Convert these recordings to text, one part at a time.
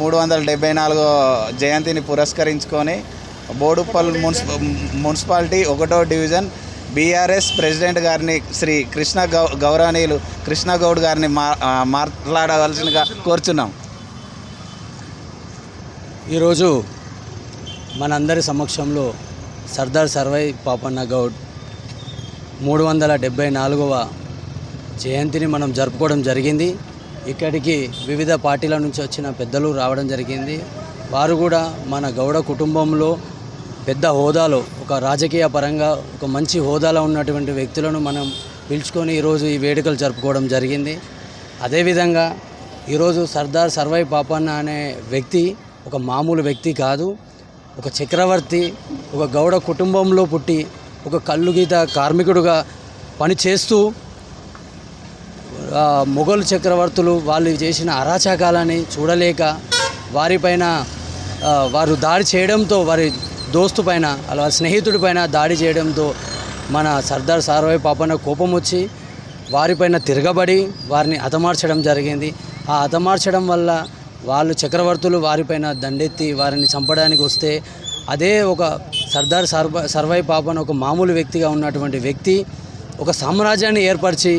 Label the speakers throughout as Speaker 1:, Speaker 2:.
Speaker 1: మూడు వందల డెబ్బై నాలుగో జయంతిని పురస్కరించుకొని బోడుపల్ మున్సిప మున్సిపాలిటీ ఒకటో డివిజన్ బీఆర్ఎస్ ప్రెసిడెంట్ గారిని శ్రీ కృష్ణ గౌ గౌరవనీయులు కృష్ణ గౌడ్ గారిని మా మాట్లాడవలసినగా కోరుచున్నాం.
Speaker 2: ఈరోజు మనందరి సమక్షంలో సర్దార్ సర్వై పాపన్న గౌడ్ మూడు వందల డెబ్బై నాలుగవ జయంతిని మనం జరుపుకోవడం జరిగింది. ఇక్కడికి వివిధ పార్టీల నుంచి వచ్చిన పెద్దలు రావడం జరిగింది. వారు కూడా మన గౌడ కుటుంబంలో పెద్ద హోదాలో ఒక రాజకీయ పరంగా ఒక మంచి హోదాలో ఉన్నటువంటి వ్యక్తులను మనం పిలుచుకొని ఈరోజు ఈ వేడుకలు జరుపుకోవడం జరిగింది. అదేవిధంగా ఈరోజు సర్దార్ సర్వై పాపన్న అనే వ్యక్తి ఒక మామూలు వ్యక్తి కాదు ఒక చక్రవర్తి ఒక గౌడ కుటుంబంలో పుట్టి ఒక కళ్ళు గీత కార్మికుడుగా పనిచేస్తూ మొఘల్ చక్రవర్తులు వాళ్ళు చేసిన అరాచకాలని చూడలేక వారిపైన వారు దాడి చేయడంతో వారి దోస్తు పైన అలా వారి స్నేహితుడి పైన దాడి చేయడంతో మన సర్దార్ సార్వై పాపన కోపం వచ్చి వారిపైన తిరగబడి వారిని హతమార్చడం జరిగింది. ఆ హతమార్చడం వల్ల వాళ్ళు చక్రవర్తులు వారిపైన దండెత్తి వారిని చంపడానికి వస్తే అదే ఒక సర్దార్ సర్వ సర్వై పాపన్ ఒక మామూలు వ్యక్తిగా ఉన్నటువంటి వ్యక్తి ఒక సామ్రాజ్యాన్ని ఏర్పరిచి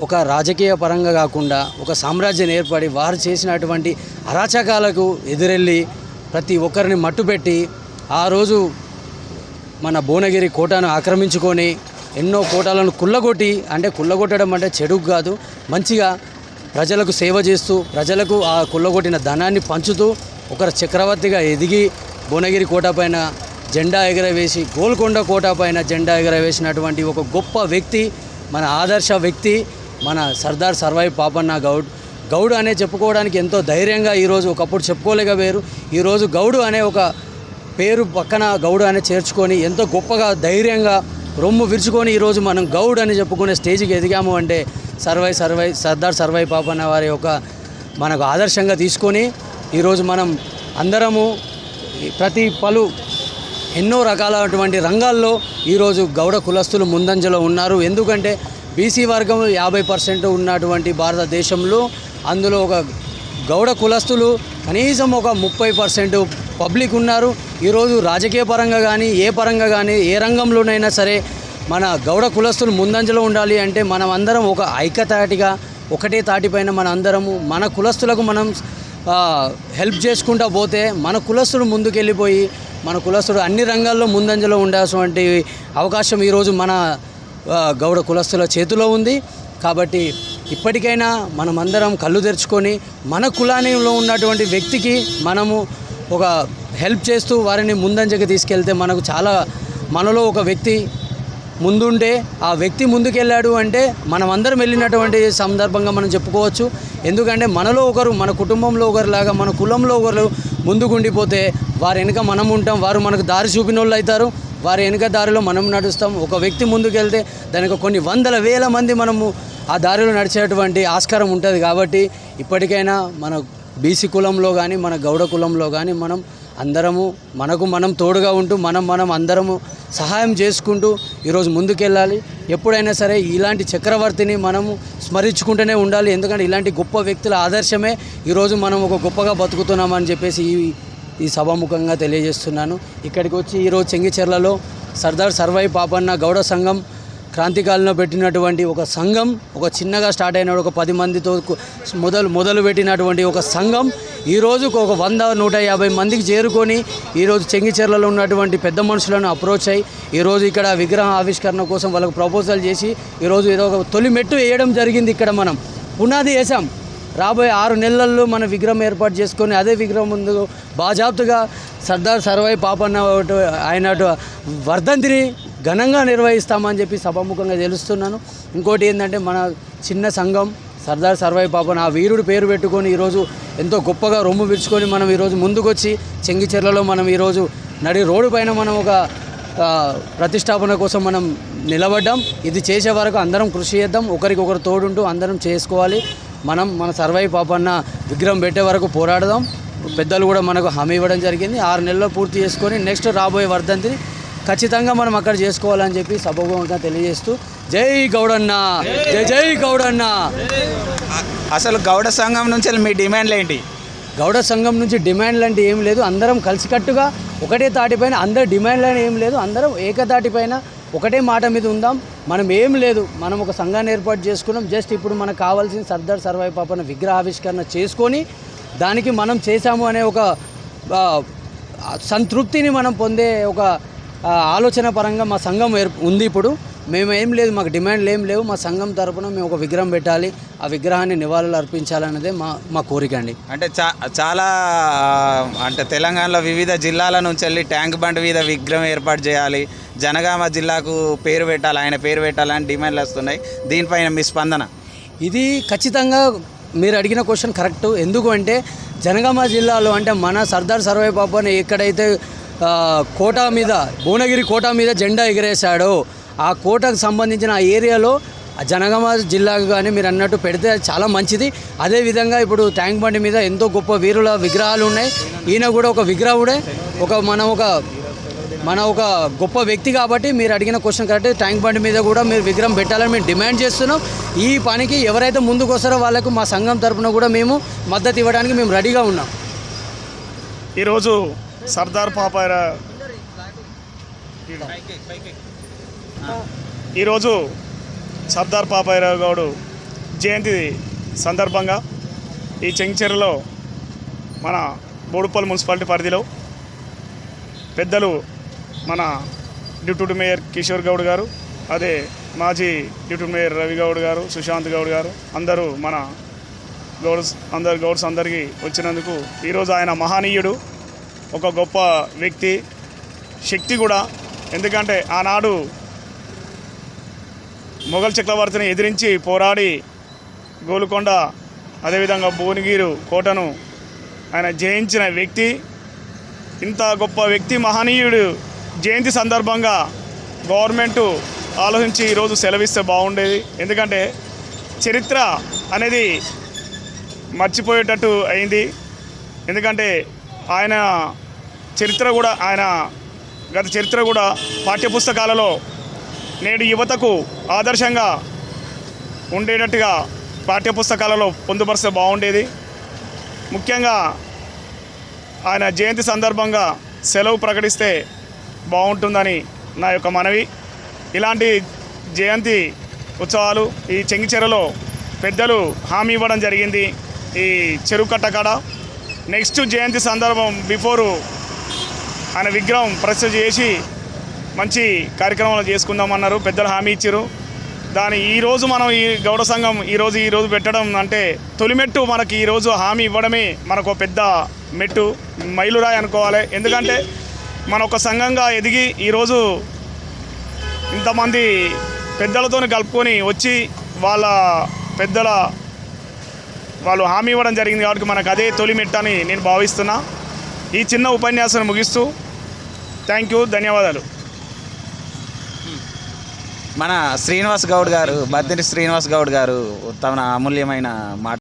Speaker 2: ఒక రాజకీయ పరంగా కాకుండా ఒక సామ్రాజ్యం ఏర్పడి వారు చేసినటువంటి అరాచకాలకు ఎదురెళ్ళి ప్రతి ఒక్కరిని మట్టుపెట్టి ఆ రోజు మన భువనగిరి కోటను ఆక్రమించుకొని ఎన్నో కోటలను కుల్లగొట్టి అంటే కుల్లగొట్టడం అంటే చెడు కాదు మంచిగా ప్రజలకు సేవ చేస్తూ ప్రజలకు ఆ కుల్లగొట్టిన ధనాన్ని పంచుతూ ఒకరు చక్రవర్తిగా ఎదిగి భువనగిరి కోట పైన జెండా ఎగరవేసి గోల్కొండ కోట పైన జెండా ఎగరవేసినటువంటి ఒక గొప్ప వ్యక్తి మన ఆదర్శ వ్యక్తి మన సర్దార్ సర్వై పాపన్న గౌడ్. గౌడ్ అనే చెప్పుకోవడానికి ఎంతో ధైర్యంగా ఈరోజు ఒకప్పుడు చెప్పుకోలేక వేరు. ఈరోజు గౌడు అనే ఒక పేరు పక్కన గౌడ్ అనే చేర్చుకొని ఎంతో గొప్పగా ధైర్యంగా రొమ్ము విరుచుకొని ఈరోజు మనం గౌడ్ అని చెప్పుకునే స్టేజ్కి ఎదిగాము అంటే సర్వై సర్వై సర్దార్ సర్వై పాపన్న వారి యొక్క మనకు ఆదర్శంగా తీసుకొని ఈరోజు మనం అందరము ప్రతి పలు ఎన్నో రకాలైనటువంటి రంగాల్లో ఈరోజు గౌడ కులస్తులు ముందంజలో ఉన్నారు. ఎందుకంటే బీసీ వర్గం యాభై పర్సెంట్ ఉన్నటువంటి భారతదేశంలో అందులో ఒక గౌడ కులస్తులు కనీసం ఒక ముప్పై పర్సెంట్ పబ్లిక్ ఉన్నారు. ఈరోజు రాజకీయ పరంగా కానీ ఏ పరంగా కానీ ఏ రంగంలోనైనా సరే మన గౌడ కులస్తులు ముందంజలో ఉండాలి అంటే మనం అందరం ఒక ఐక్యతాటిగా ఒకటే తాటిపైన మన అందరము మన కులస్తులకు మనం హెల్ప్ చేసుకుంటా పోతే మన కులస్తులు ముందుకెళ్ళిపోయి మన కులస్తుడు అన్ని రంగాల్లో ముందంజలో ఉండాల్సినటువంటి అవకాశం ఈరోజు మన గౌడ కులస్తుల చేతిలో ఉంది. కాబట్టి ఇప్పటికైనా మనమందరం కళ్ళు తెరుచుకొని మన కులానిలో ఉన్నటువంటి వ్యక్తికి మనము ఒక హెల్ప్ చేస్తూ వారిని ముందంజకి తీసుకెళ్తే మనకు చాలా మనలో ఒక వ్యక్తి ముందుంటే ఆ వ్యక్తి ముందుకెళ్ళాడు అంటే మనం అందరం వెళ్ళినటువంటి సందర్భంగా మనం చెప్పుకోవచ్చు. ఎందుకంటే మనలో ఒకరు మన కుటుంబంలో ఒకరిలాగా మన కులంలో ఒకరు ముందుకుండిపోతే వారి వెనుక మనం ఉంటాం వారు మనకు దారి చూపిన వాళ్ళు అవుతారు. వారి వెనుక దారిలో మనం నడుస్తాం. ఒక వ్యక్తి ముందుకెళ్తే దానికి కొన్ని వందల వేల మంది మనము ఆ దారిలో నడిచేటువంటి ఆస్కారం ఉంటుంది కాబట్టి ఇప్పటికైనా మన బీసీ కులంలో కానీ మన గౌడ కులంలో కానీ మనం అందరము మనకు మనం తోడుగా ఉంటూ మనం మనం అందరము సహాయం చేసుకుంటూ ఈరోజు ముందుకెళ్ళాలి. ఎప్పుడైనా సరే ఇలాంటి చక్రవర్తిని మనము స్మరించుకుంటూనే ఉండాలి. ఎందుకంటే ఇలాంటి గొప్ప వ్యక్తుల ఆదర్శమే ఈరోజు మనం ఒక గొప్పగా బతుకుతున్నామని చెప్పేసి ఈ ఈ సభాముఖంగా తెలియజేస్తున్నాను. ఇక్కడికి వచ్చి ఈరోజు చెంగిచెర్లలో సర్దార్ సర్వై పాపన్న గౌడ సంఘం క్రాంతికాలంలో పెట్టినటువంటి ఒక సంఘం ఒక చిన్నగా స్టార్ట్ అయిన ఒక పది మందితో మొదలు మొదలు పెట్టినటువంటి ఒక సంఘం ఈరోజు ఒక వంద నూట యాభై మందికి చేరుకొని ఈరోజు చెంగిచెర్లలో ఉన్నటువంటి పెద్ద మనుషులను అప్రోచ్ అయ్యి ఈరోజు ఇక్కడ విగ్రహ ఆవిష్కరణ కోసం వాళ్ళకు ప్రపోజల్ చేసి ఈరోజు ఏదో ఒక తొలి మెట్టు వేయడం జరిగింది ఇక్కడ మనం. పునాది వేసాం రాబోయే ఆరు నెలల్లో మన విగ్రహం ఏర్పాటు చేసుకొని అదే విగ్రహం ముందు బాజాప్తుగా సర్దార్ సర్వై పాపన్న ఆయన వర్ధంతిని ఘనంగా నిర్వహిస్తామని చెప్పి సభాముఖంగా తెలుస్తున్నాను. ఇంకోటి ఏంటంటే మన చిన్న సంఘం సర్దార్ సర్వై పాపన్న ఆ వీరుడు పేరు పెట్టుకొని ఈరోజు ఎంతో గొప్పగా రొమ్ము విరుచుకొని మనం ఈరోజు ముందుకొచ్చి చెంగిచెర్లలో మనం ఈరోజు నడి రోడ్డు పైన మనం ఒక ప్రతిష్టాపన కోసం మనం నిలబడ్డాం. ఇది చేసే వరకు అందరం కృషి చేద్దాం. ఒకరికొకరు తోడుంటూ అందరం చేసుకోవాలి. మనం మన సర్వై పాపన్న విగ్రహం పెట్టే వరకు పోరాడదాం. పెద్దలు కూడా మనకు హామీ ఇవ్వడం జరిగింది. ఆరు నెలల్లో పూర్తి చేసుకొని నెక్స్ట్ రాబోయే వర్ధంతిని ఖచ్చితంగా మనం అక్కడ చేసుకోవాలని చెప్పి సభాముఖంగా తెలియజేస్తూ జై గౌడన్న జై జై గౌడన్న.
Speaker 1: అసలు గౌడ సంఘం నుంచి మీ డిమాండ్లు ఏంటి?
Speaker 2: గౌడ సంఘం నుంచి డిమాండ్లు అంటే ఏం లేదు. అందరం కలిసికట్టుగా ఒకటే తాటిపైన అందరు డిమాండ్లు అని ఏం లేదు. అందరం ఏకతాటిపైన ఒకటే మాట మీద ఉందాం. మనం ఏం లేదు. మనం ఒక సంఘాన్ని ఏర్పాటు చేసుకున్నాం. జస్ట్ ఇప్పుడు మనకు కావాల్సిన సర్దార్ సర్వాయి పాపన విగ్రహావిష్కరణ చేసుకొని దానికి మనం చేశాము అనే ఒక సంతృప్తిని మనం పొందే ఒక ఆలోచన పరంగా మా సంఘం ఉంది ఇప్పుడు. మేము ఏం లేదు మాకు డిమాండ్లు ఏం లేవు. మా సంఘం తరపున మేము ఒక విగ్రహం పెట్టాలి. ఆ విగ్రహాన్ని నివాళులు అర్పించాలన్నదే మా మా కోరిక అండి.
Speaker 1: అంటే చా చాలా అంటే తెలంగాణలో వివిధ జిల్లాల నుంచి వెళ్ళి ట్యాంక్ బండ్ మీద విగ్రహం ఏర్పాటు చేయాలి. జనగామ జిల్లాకు పేరు పెట్టాలి ఆయన పేరు పెట్టాలని డిమాండ్లు వస్తున్నాయి. దీనిపైన మీ స్పందన?
Speaker 2: ఇది ఖచ్చితంగా మీరు అడిగిన క్వశ్చన్ కరెక్ట్. ఎందుకు అంటే జనగామ జిల్లాలో అంటే మన సర్దార్ సర్వై పాపని ఎక్కడైతే కోట మీద భువనగిరి కోట మీద జెండా ఎగిరేశాడో ఆ కోటకు సంబంధించిన ఆ ఏరియాలో జనగామ జిల్లాకు కానీ మీరు అన్నట్టు పెడితే అది చాలా మంచిది. అదేవిధంగా ఇప్పుడు ట్యాంక్ బండి మీద ఎంతో గొప్ప వీరుల విగ్రహాలు ఉన్నాయి. ఈయన కూడా ఒక విగ్రహుడే. ఒక మనం ఒక మన ఒక గొప్ప వ్యక్తి కాబట్టి మీరు అడిగిన క్వశ్చన్ కరెక్ట్ ట్యాంక్ బండ్ మీద కూడా మీరు విగ్రహం పెట్టాలని మేము డిమాండ్ చేస్తున్నాం. ఈ పనికి ఎవరైతే ముందుకు వస్తారో వాళ్ళకు మా సంఘం తరపున కూడా మేము మద్దతు ఇవ్వడానికి మేము రెడీగా ఉన్నాం.
Speaker 3: ఈరోజు సర్దార్ పాపాయర ఈరోజు సర్దార్ పాపాయరావు గౌడు జయంతి సందర్భంగా ఈ చెంగిచెరులో మన బోడుపల్లి మున్సిపాలిటీ పరిధిలో పెద్దలు మన డిప్యూటీ మేయర్ కిషోర్ గౌడ్ గారు అదే మాజీ డిప్యూటీ మేయర్ రవి గౌడ్ గారు సుశాంత్ గౌడ్ గారు అందరూ మన గౌడ్స్ అందరు గౌడ్స్ అందరికీ వచ్చినందుకు ఈరోజు ఆయన మహనీయుడు ఒక గొప్ప వ్యక్తి శక్తి కూడా. ఎందుకంటే ఆనాడు మొఘల్ చక్రవర్తిని ఎదిరించి పోరాడి గోలుకొండ అదేవిధంగా భువనగిరి కోటను ఆయన జయించిన వ్యక్తి ఇంత గొప్ప వ్యక్తి మహనీయుడు. జయంతి సందర్భంగా గవర్నమెంట్ ఆలోచించి ఈరోజు సెలవిస్తే బాగుండేది. ఎందుకంటే చరిత్ర అనేది మర్చిపోయేటట్టు అయింది. ఎందుకంటే ఆయన చరిత్ర కూడా ఆయన గత చరిత్ర కూడా పాఠ్యపుస్తకాలలో నేడు యువతకు ఆదర్శంగా ఉండేటట్టుగా పాఠ్యపుస్తకాలలో పొందుపరిస్తే బాగుండేది. ముఖ్యంగా ఆయన జయంతి సందర్భంగా సెలవు ప్రకటిస్తే బాగుంటుందని నా యొక్క మనవి. ఇలాంటి జయంతి ఉత్సవాలు ఈ చెంగిచెరలో పెద్దలు హామీ ఇవ్వడం జరిగింది. ఈ చెరువు కట్ట కాడ. నెక్స్ట్ జయంతి సందర్భం బిఫోరు ఆయన విగ్రహం ప్రస్తుత చేసి మంచి కార్యక్రమాలు చేసుకుందామన్నారు. పెద్దలు హామీ ఇచ్చారు దాని ఈరోజు మనం ఈ గౌడ సంఘం ఈరోజు ఈరోజు పెట్టడం అంటే తొలిమెట్టు మనకి ఈరోజు హామీ ఇవ్వడమే మనకు ఒక పెద్ద మెట్టు. మైలురాయి అనుకోవాలి. ఎందుకంటే మన ఒక సంఘంగా ఎదిగి ఈరోజు ఇంతమంది పెద్దలతో కలుపుకొని వచ్చి వాళ్ళ పెద్దల వాళ్ళు హామీ ఇవ్వడం జరిగింది కాబట్టి మనకు అదే తొలి మెట్టని అని నేను భావిస్తున్నా. ఈ చిన్న ఉపన్యాసాన్ని ముగిస్తూ థ్యాంక్ యూ ధన్యవాదాలు.
Speaker 1: మన శ్రీనివాస్ గౌడ్ గారు బద్దిని శ్రీనివాస్ గౌడ్ గారు తమ అమూల్యమైన మాట